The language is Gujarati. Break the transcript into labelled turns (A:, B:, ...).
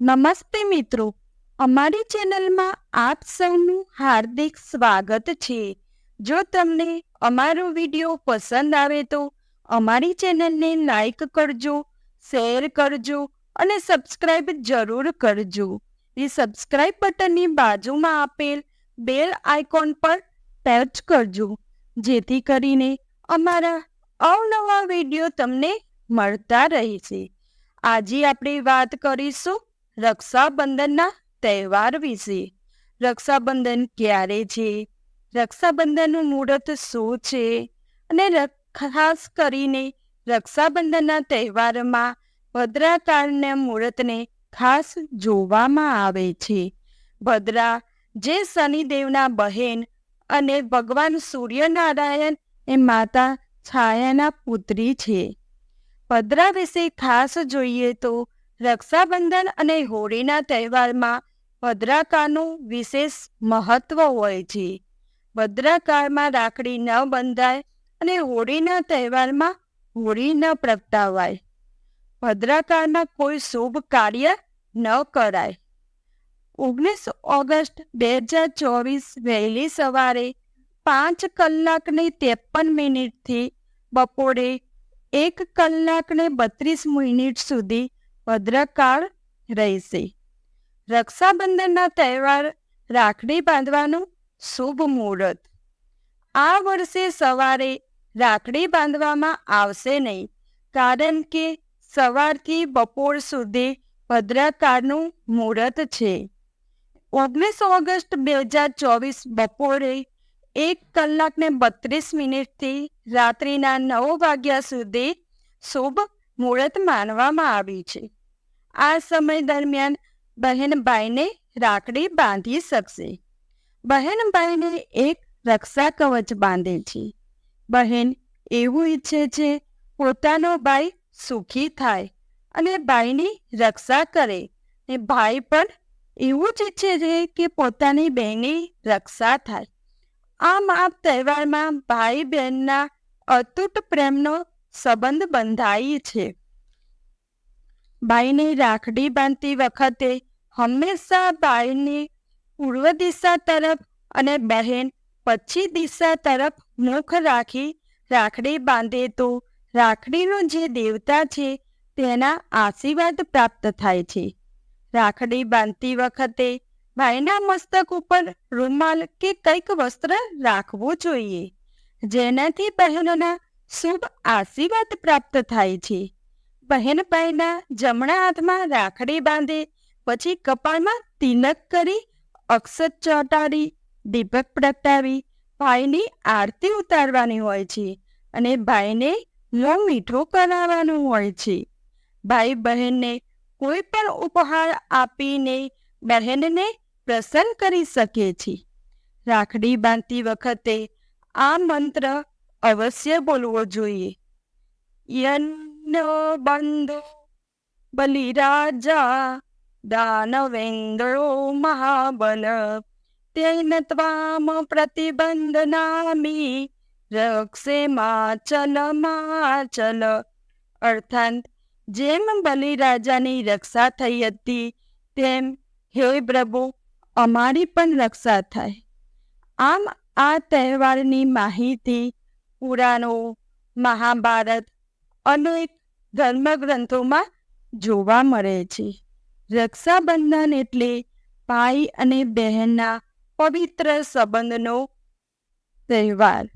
A: નમસ્તે મિત્રો. અમારી ચેનલમાં આપ સૌનું હાર્દિક સ્વાગત છે. જો તમને અમારો વીડિયો પસંદ આવે તો અમારી ચેનલને લાઈક કરજો, શેર કરજો અને સબસ્ક્રાઇબ જરૂર કરજો. એ સબસ્ક્રાઇબ બટનની બાજુમાં આપેલ બેલ આઇકોન પર ટચ કરજો, જેથી કરીને અમારા અવનવા વીડિયો તમને મળતા રહેશે. આજે આપણે વાત કરીશું રક્ષાબંધનના તહેવાર વિશે. રક્ષાબંધન ક્યારે છે? રક્ષાબંધનનું મુહૂર્ત શું છે? અને ખાસ કરીને રક્ષાબંધનના તહેવારમાં ભદ્રાકાળના મુહૂર્તને ખાસ જોવામાં આવે છે. ભદ્રા જે શનિદેવના બહેન અને ભગવાન સૂર્યનારાયણ એ માતા છાયાના પુત્રી છે. ભદ્રા વિશે ખાસ જોઈએ તો રક્ષાબંધન અને હોળીના તહેવારમાં ભદ્રાકાળનું વિશેષ મહત્વ હોય છે. ભદ્રાકાળમાં રાખડી ન બંધાય અને હોળીના તહેવારમાં હોળી ન પ્રગટાવાય. ભદ્રાકાળમાં કોઈ શુભ કાર્ય ન કરાય. ઓગણીસ ઓગસ્ટ બે હજાર ચોવીસ વહેલી સવારે પાંચ કલાકની ત્રેપન મિનિટથી બપોરે એક કલાકને બત્રીસ મિનિટ સુધી ભદ્રકાળ રહેશે. રક્ષાબંધનના તહેવાર રાખડી બાંધવાનું શુભ મુહૂર્ત. આ વર્ષે સવારે રાખડી બાંધવામાં આવશે નહીં, કારણ કે સવારથી બપોર સુધી ભદ્રકાળનું મુહૂર્ત છે. ઓગણીસ ઓગસ્ટ બે હજાર ચોવીસ બપોરે એક કલાકને બત્રીસ મિનિટથી રાત્રિના નવ વાગ્યા સુધી શુભ મુહૂર્ત માનવામાં આવી છે. આ સમય દરમિયાન બહેનભાઈને રાખડી બાંધી શકશે. બહેનભાઈને એક રક્ષા કવચ બાંધે છે. બહેન એવું ઈચ્છે છે, પોતાનો ભાઈ સુખી થાય અને ભાઈની રક્ષા કરે. ને ભાઈ પણ એવું જ ઈચ્છે છે કે પોતાની બહેનની રક્ષા થાય. આમ આ તહેવારમાં ભાઈ બહેનના અતૂટ પ્રેમનો સંબંધ બંધાય છે. ભાઈને રાખડી બાંધતી વખતે હંમેશા બાઈને પૂર્વ દિશા તરફ અને બહેન પશ્ચિમ દિશા તરફ મુખ રાખી રાખડી બાંધે તો રાખડીનો જે દેવતા છે તેના આશીર્વાદ પ્રાપ્ત થાય છે. રાખડી બાંધતી વખતે ભાઈના મસ્તક ઉપર રૂમાલ કે કંઈક વસ્ત્ર રાખવું જોઈએ. જેનાથી બહેનોના શુભ આશીર્વાદ પ્રાપ્ત થાય છે. બહેન ભાઈના જમણા હાથમાં રાખડી બાંધે, પછી કપાળમાં તિલક કરી અક્ષત ચોંટાડી, દીપક પ્રગટાવી, ભાઈની આરતી ઉતારવાની હોય છે અને ભાઈને મોં મીઠો કરાવવાનું હોય છે. ભાઈ બહેનને કોઈ પણ ઉપહાર આપીને બહેનને પ્રસન્ન કરી શકે છે. રાખડી બાંધતી વખતે આ મંત્ર અવશ્ય બોલવો જોઈએ યન્નો બલિ બલિરાજા દાનવેન્દ્રો મહાબલ તેન ત્વામ પ્રતિબંધનામી રક્ષે માચલ માચલ અર્થાત જેમ બલિરાજાની રક્ષા થઈ હતી તેમ હે પ્રભુ અમારી પણ રક્ષા થાય આમ આ તહેવારની માહિતી પુરાણો, મહાભારત અનેક ધર્મગ્રંથોમાં જોવા મળે છે. રક્ષાબંધન એટલે ભાઈ અને બહેનના પવિત્ર સંબંધનો તહેવાર.